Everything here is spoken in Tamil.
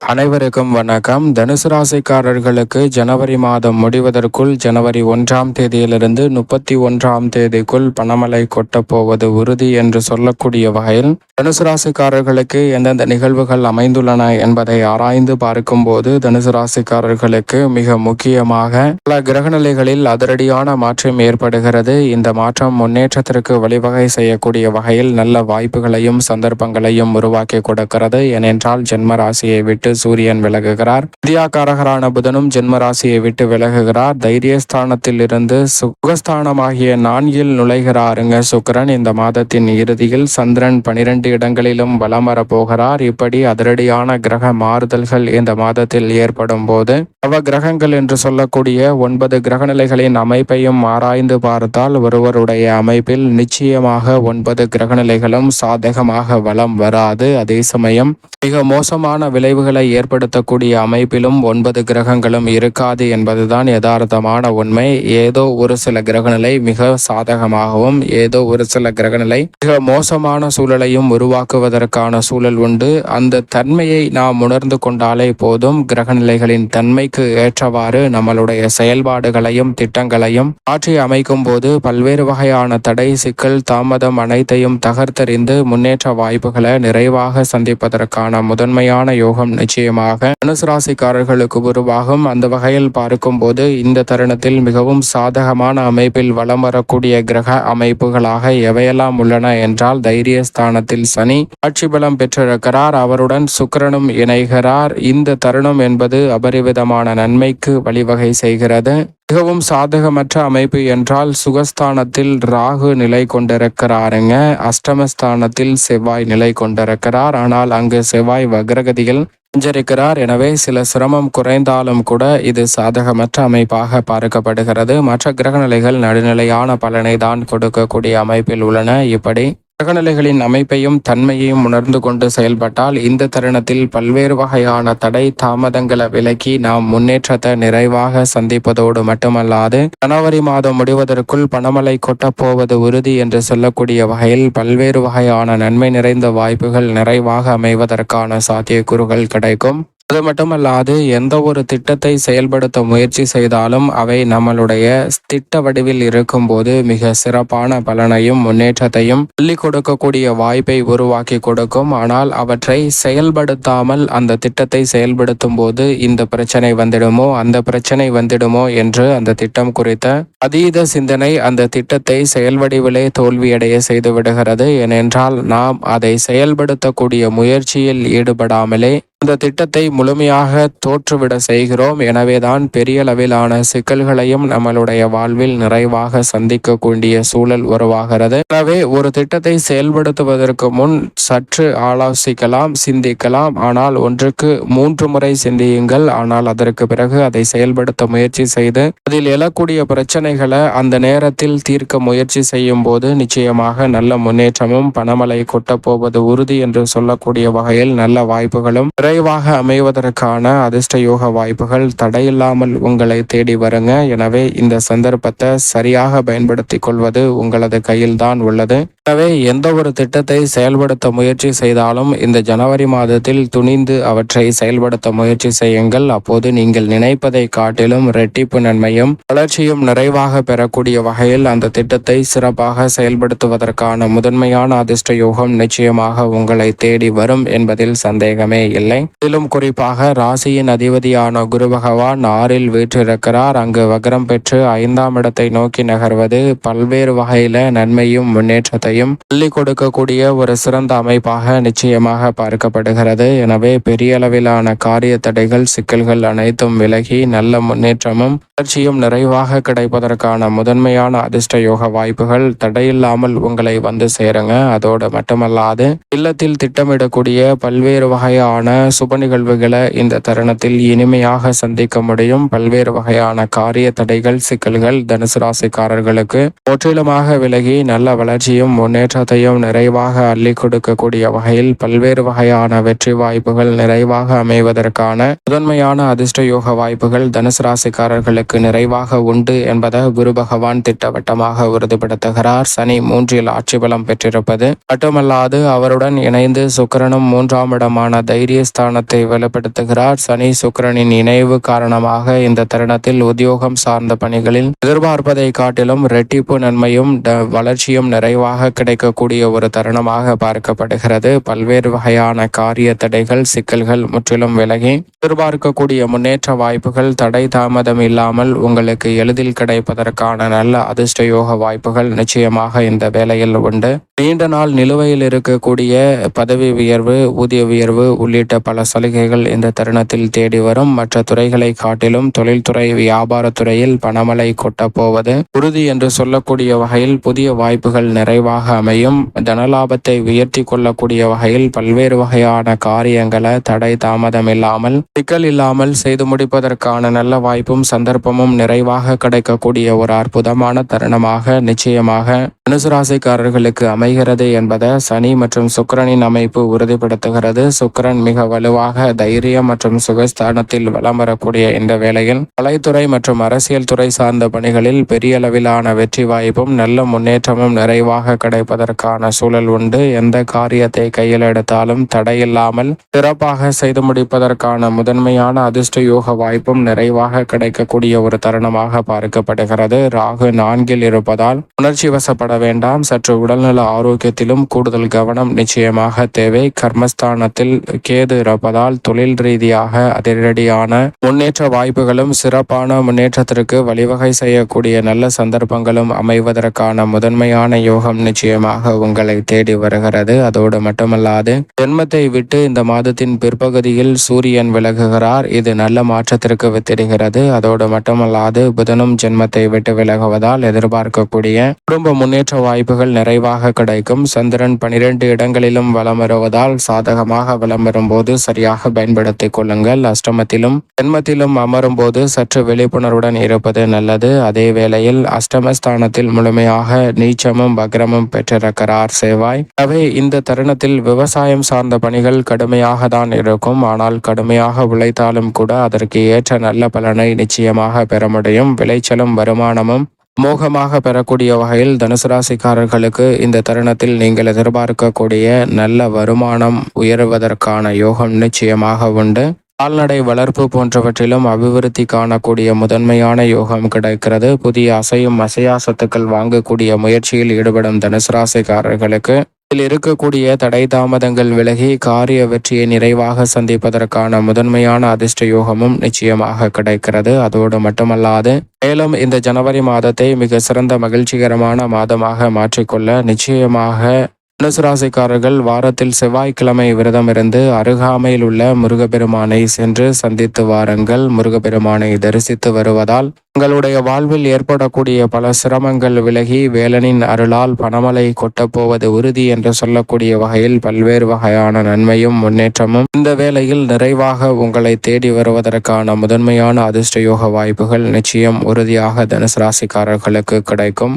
அனைவருக்கும் வணக்கம். தனுசு ராசிக்காரர்களுக்கு ஜனவரி மாதம் முடிவதற்குள் ஜனவரி ஒன்றாம் தேதியிலிருந்து முப்பத்தி ஒன்றாம் தேதிக்குள் பணமழை கொட்டப்போவது உறுதி என்று சொல்லக்கூடிய வகையில் தனுசு ராசிக்காரர்களுக்கு எந்தெந்த நிகழ்வுகள் அமைந்துள்ளன என்பதை ஆராய்ந்து பார்க்கும்போது தனுசு ராசிக்காரர்களுக்கு மிக முக்கியமாக பல கிரகநிலைகளில் அதிரடியான மாற்றம் ஏற்படுகிறது. இந்த மாற்றம் முன்னேற்றத்திற்கு வழிவகை செய்யக்கூடிய வகையில் நல்ல வாய்ப்புகளையும் சந்தர்ப்பங்களையும் உருவாக்கி கொடுக்கிறது. ஏனென்றால் ஜென்ம ராசியை விட்டு சூரியன் விலகுகிறார். வித்யாகாரகரான புதனும் ஜென்ம ராசியை விட்டு விலகுகிறார். தைரியஸ்தானத்தில் இருந்து சுகஸ்தானமாகிய நான்கில் நுழைகிறாருங்க சுக்கரன். இந்த மாதத்தின் இறுதியில் சந்திரன் பனிரெண்டு இடங்களிலும் வலம் வரப்போகிறார். இப்படி அதிரடியான கிரக மாறுதல்கள் இந்த மாதத்தில் ஏற்படும் போது நவ கிரகங்கள் என்று சொல்லக்கூடிய ஒன்பது கிரகநிலைகளின் அமைப்பையும் ஆராய்ந்து பார்த்தால் ஒருவருடைய அமைப்பில் நிச்சயமாக ஒன்பது கிரகநிலைகளும் சாதகமாக வளம் வராது. அதே சமயம் மிக மோசமான விளைவுகளை ஏற்படுத்தக்கூடிய அமைப்பிலும் ஒன்பது கிரகங்களும் இருக்காது என்பதுதான் யதார்த்தமான உண்மை. ஏதோ ஒரு சில கிரகநிலை மிக சாதகமாகவும் ஏதோ ஒரு சில கிரகநிலை மிக மோசமான சூழலையும் உருவாக்குவதற்கான சூழல் உண்டு. அந்த தன்மையை நாம் உணர்ந்து கொண்டாலே போதும். கிரகநிலைகளின் தன்மை தேவைக்கு ஏற்றவாறு நம்மளுடைய செயல்பாடுகளையும் திட்டங்களையும் ஆட்சி அமைக்கும் போது பல்வேறு வகையான தடை சிக்கல் தாமதம் அனைத்தையும் தகர்த்தறிந்து முன்னேற்ற வாய்ப்புகளை நிறைவாக சந்திப்பதற்கான முதன்மையான யோகம் நிச்சயமாக அனுசராசிக்காரர்களுக்கு உருவாகும். அந்த வகையில் பார்க்கும்போது இந்த தருணத்தில் மிகவும் சாதகமான அமைப்பில் வலம் வரக்கூடிய கிரக அமைப்புகளாக எவையெல்லாம் உள்ளன என்றால் தைரியஸ்தானத்தில் சனி ஆட்சி பலம் பெற்றிருக்கிறார். அவருடன் சுக்கரனும் இணைகிறார். இந்த தருணம் என்பது அபரிவிதமான நன்மைக்கு வழிவகை செய்கிறது. மிகவும் சாதகமற்ற அமைப்பு என்றால் சுகஸ்தானத்தில் ராகு நிலை கொண்டிருக்கிறாருங்க. அஷ்டமஸ்தானத்தில் செவ்வாய் நிலை கொண்டிருக்கிறார். ஆனால் அங்கு செவ்வாய் வக்ரகதியில் சஞ்சரிக்கிறார். எனவே சில சிரமம் குறைந்தாலும் கூட இது சாதகமற்ற அமைப்பாக பார்க்கப்படுகிறது. மற்ற கிரகநிலைகள் நடுநிலையான பலனை தான் கொடுக்கக்கூடிய அமைப்பில் உள்ளன. இப்படி அகநிலைகளின் அமைப்பையும் தன்மையையும் உணர்ந்து கொண்டு செயல்பட்டால் இந்த தருணத்தில் பல்வேறு வகையான தடை தாமதங்களை விலக்கி நாம் முன்னேற்றத்தை நிறைவாக சந்திப்பதோடு மட்டுமல்லாது ஜனவரி மாதம் முடிவதற்குள் பணமழை கொட்டப்போவது உறுதி என்று சொல்லக்கூடிய வகையில் பல்வேறு வகையான நன்மை நிறைந்த வாய்ப்புகள் நிறைவாக அமைவதற்கான சாத்தியக்கூறுகள் கிடைக்கும். அது மட்டுமல்லாது எந்த ஒரு திட்டத்தை செயல்படுத்த முயற்சி செய்தாலும் அவை நம்மளுடைய திட்ட வடிவில் இருக்கும்போது மிக சிறப்பான பலனையும் முன்னேற்றத்தையும் சொல்லிக் கொடுக்கக்கூடிய வாய்ப்பை உருவாக்கி கொடுக்கும். ஆனால் அவற்றை செயல்படுத்தாமல் அந்த திட்டத்தை செயல்படுத்தும் போது இந்த பிரச்சனை வந்துடுமோ அந்த பிரச்சனை வந்துடுமோ என்று அந்த திட்டம் குறித்த அதீத சிந்தனை அந்த திட்டத்தை செயல்வடிவிலே தோல்வியடைய செய்து விடுகிறது. ஏனென்றால் நாம் அதை செயல்படுத்தக்கூடிய முயற்சியில் ஈடுபடாமலே அந்த திட்டத்தை முழுமையாக தோற்றுவிட செய்கிறோம். எனவேதான் பெரிய அளவிலான சிக்கல்களையும் நம்மளுடைய வாழ்வில் நிறைவாக சந்திக்கக்கூடிய சூழல் உருவாகிறது. எனவே ஒரு திட்டத்தை செயல்படுத்துவதற்கு முன் சற்று ஆலோசிக்கலாம் சிந்திக்கலாம். ஆனால் ஒன்றுக்கு மூன்று முறை சிந்தியுங்கள். ஆனால் அதற்கு பிறகு அதை செயல்படுத்த முயற்சி செய்து அதில் எழக்கூடிய பிரச்சனைகளை அந்த நேரத்தில் தீர்க்க முயற்சி செய்யும் போது நிச்சயமாக நல்ல முன்னேற்றமும் பணமலை கொட்டப்போவது உறுதி என்று சொல்லக்கூடிய வகையில் நல்ல வாய்ப்புகளும் விரைவாக அமைவதற்கான அதிர்ஷ்ட யோக வாய்ப்புகள் தடையில்லாமல் உங்களை தேடி வருங்க. எனவே இந்த சந்தர்ப்பத்தை சரியாக பயன்படுத்தி கொள்வது உங்களது கையில்தான் உள்ளது. எனவே எந்த ஒரு திட்டத்தை செயல்படுத்த முயற்சி செய்தாலும் இந்த ஜனவரி மாதத்தில் துணிந்து அவற்றை செயல்படுத்த முயற்சி செய்யுங்கள். அப்போது நீங்கள் நினைப்பதை காட்டிலும் ரெட்டிப்பு நன்மையும் வளர்ச்சியும் நிறைவாக பெறக்கூடிய வகையில் அந்த திட்டத்தை சிறப்பாக செயல்படுத்துவதற்கான முதன்மையான அதிர்ஷ்ட யோகம் நிச்சயமாக உங்களை தேடி வரும் என்பதில் சந்தேகமே இல்லை. இதிலும் குறிப்பாக ராசியின் அதிபதியான குரு பகவான் ஆறில் வீற்றிருக்கிறார். அங்கு வக்ரம் பெற்று ஐந்தாம் இடத்தை நோக்கி நகர்வது பல்வேறு வகையில நன்மையும் முன்னேற்றத்தையும் அள்ளி கொடுக்கக்கூடிய ஒரு சிறந்த அமைப்பாக நிச்சயமாக பார்க்கப்படுகிறது. எனவே பெரிய அளவிலான காரிய தடைகள் சிக்கல்கள் அனைத்தும் விலகி நல்ல முன்னேற்றமும் வளர்ச்சியும் நிறைவாக கிடைப்பதற்கான முதன்மையான அதிர்ஷ்ட யோக வாய்ப்புகள் தடையில்லாமல் உங்களை வந்து சேருங்க. அதோடு மட்டுமல்லாது இல்லத்தில் திட்டமிடக்கூடிய பல்வேறு வகையான சுப நிகழ்வுகளை இந்த தருணத்தில் இனிமையாக சந்திக்க முடியும். பல்வேறு வகையான காரிய தடைகள் சிக்கல்கள் தனுசு ராசிக்காரர்களுக்கு முற்றிலுமாக விலகி நல்ல வளர்ச்சியும் முன்னேற்றத்தையும் நிறைவாக அள்ளி கொடுக்கக்கூடிய வகையில் பல்வேறு வகையான வெற்றி வாய்ப்புகள் நிறைவாக அமைவதற்கான முதன்மையான அதிர்ஷ்ட யோக வாய்ப்புகள் தனுசு ராசிக்காரர்களுக்கு நிறைவாக உண்டு என்பதை குரு பகவான் திட்டவட்டமாக உறுதிப்படுத்துகிறார். சனி மூன்றில் ஆட்சி பலம் பெற்றிருப்பது மட்டுமல்லாது அவருடன் இணைந்து சுக்கரனும் மூன்றாம் இடமான தைரிய ஸ்தானத்தை வெளிப்படுத்துகிறார் சனி சுக்கரனின் இணைவு காரணமாக இந்த தருணத்தில் உத்தியோகம் சார்ந்த பணிகளில் எதிர்பார்ப்பதை காட்டிலும் ரெட்டிப்பு நன்மையும் வளர்ச்சியும் நிறைவாக கிடைக்கக்கூடிய ஒரு தருணமாக பார்க்கப்படுகிறது. பல்வேறு வகையான காரிய தடைகள் சிக்கல்கள் முற்றிலும் விலகி எதிர்பார்க்கக்கூடிய முன்னேற்ற வாய்ப்புகள் தடை தாமதம் இல்லாமல் உங்களுக்கு எளிதில் கிடைப்பதற்கான நல்ல அதிர்ஷ்ட யோக வாய்ப்புகள் நிச்சயமாக இந்த வேலையில் உண்டு. நீண்ட நாள் நிலுவையில் இருக்கக்கூடிய பதவி உயர்வு ஊதிய உயர்வு உள்ளிட்ட பல சலுகைகள் இந்த தருணத்தில் தேடி வரும். மற்ற துறைகளை காட்டிலும் தொழில்துறை வியாபாரத்துறையில் பணமலை கொட்டப்போவது உறுதி என்று சொல்லக்கூடிய வகையில் புதிய வாய்ப்புகள் நிறைவாக அமையும். தனலாபத்தை உயர்த்தி கொள்ளக்கூடிய வகையில் பல்வேறு வகையான காரியங்களை தடை தாமதம் இல்லாமல் சிக்கல் இல்லாமல் செய்து முடிப்பதற்கான நல்ல வாய்ப்பும் சந்தர்ப்பமும் நிறைவாக கிடைக்கக்கூடிய ஒரு அற்புதமான தருணமாக நிச்சயமாக தனுசுராசிக்காரர்களுக்கு அமைகிறது என்பதை சனி மற்றும் சுக்கரனின் அமைப்பு உறுதிப்படுத்துகிறது. சுக்கிரன் மிக வலுவாக தைரியம் மற்றும் சுகஸ்தானத்தில் வலம் வரக்கூடிய இந்த வேளையில் கலைத்துறை மற்றும் அரசியல் துறை சார்ந்த பணிகளில் பெரிய அளவிலான வெற்றி வாய்ப்பும் நல்ல முன்னேற்றமும் நிறைவாக கிடைப்பதற்கான சூழல் உண்டு. எந்த காரியத்தை கையில் எடுத்தாலும் தடையில்லாமல் சிறப்பாக செய்து முடிப்பதற்கான முதன்மையான அதிர்ஷ்ட யோக வாய்ப்பும் நிறைவாக கிடைக்கக்கூடிய ஒரு தருணமாக பார்க்கப்படுகிறது. ராகு நான்கில் இருப்பதால் உணர்ச்சி வசப்பட வேண்டாம். சற்று உடல்நல ஆரோக்கியத்திலும் கூடுதல் கவனம் நிச்சயமாக தேவை. கர்மஸ்தானத்தில் கேது இருப்பதால் தொழில் ரீதியாக அதிரடியான முன்னேற்ற வாய்ப்புகளும் சிறப்பான முன்னேற்றத்திற்கு வழிவகை செய்யக்கூடிய நல்ல சந்தர்ப்பங்களும் அமைவதற்கான முதன்மையான யோகம் நிச்சயமாக உங்களை தேடி வருகிறது. அதோடு மட்டுமல்லாது ஜென்மத்தை விட்டு இந்த மாதத்தின் பிற்பகுதியில் சூரியன் விலகுகிறார். இது நல்ல மாற்றத்திற்கு வித்திடுகிறது. அதோடு மட்டுமல்லாது புதனும் ஜென்மத்தை விட்டு விலகுவதால் எதிர்பார்க்கக்கூடிய குடும்ப முன்னேற்ற வாய்ப்புகள் நிறைவாக கிடைக்கும். சந்திரன் பனிரெண்டு இடங்களிலும் வலம் வருவதால் சாதகமாக வலம் வரும்போது போது சரியாக பயன்படுத்திக் கொள்ளுங்கள். அஷ்டமத்திலும் ஜென்மத்திலும் அமரும் போது சற்று விழிப்புணர்வுடன் இருப்பது நல்லது. அதே வேளையில் அஷ்டமஸ்தானத்தில் முழுமையாக நீச்சமும் பக்ரமும் பெற்றிருக்கிறார் சேவாய் அவை இந்த தருணத்தில் விவசாயம் சார்ந்த பணிகள் கடுமையாக தான் இருக்கும். ஆனால் கடுமையாக உழைத்தாலும் கூட அதற்கு ஏற்ற நல்ல பலனை நிச்சயமாக பெற முடியும். விளைச்சலும் வருமானமும் மோகமாக பெறக்கூடிய வகையில் தனுசு ராசிக்காரர்களுக்கு இந்த தருணத்தில் நீங்கள் எதிர்பார்க்கக்கூடிய நல்ல வருமானம் உயருவதற்கான யோகம் நிச்சயமாக உண்டு. கால்நடை வளர்ப்பு போன்றவற்றிலும் அபிவிருத்தி காணக்கூடிய முதன்மையான யோகம் கிடைக்கிறது. புதிய அசையும் அசையா சொத்துக்கள் வாங்கக்கூடிய முயற்சியில் ஈடுபடும் தனுசு ராசிக்காரர்களுக்கு இதில் இருக்கக்கூடிய தடை தாமதங்கள் விலகி காரிய வெற்றியை நிறைவாக சந்திப்பதற்கான முதன்மையான அதிர்ஷ்ட யோகமும் நிச்சயமாக கிடைக்கிறது. அதோடு மட்டுமல்லாது மேலும் இந்த ஜனவரி மாதத்தை மிக சிறந்த மகிழ்ச்சிகரமான மாதமாக மாற்றிக்கொள்ள நிச்சயமாக தனுசுராசிக்காரர்கள் வாரத்தில் செவ்வாய்க்கிழமை விரதம் இருந்து அருகாமையில் உள்ள முருகப்பெருமானை சென்று சந்தித்து வாருங்கள். முருகப்பெருமானை தரிசித்து வருவதால் உங்களுடைய வாழ்வில் ஏற்படக்கூடிய பல சிரமங்கள் விலகி வேலனின் அருளால் பணமழை கொட்டப்போவது உறுதி என்று சொல்லக்கூடிய வகையில் பல்வேறு வகையான நன்மையும் முன்னேற்றமும் இந்த வேளையில் நிறைவாக உங்களை தேடி வருவதற்கான முதன்மையான அதிர்ஷ்ட யோக வாய்ப்புகள் நிச்சயம் உறுதியாக தனுசு ராசிக்காரர்களுக்கு கிடைக்கும்.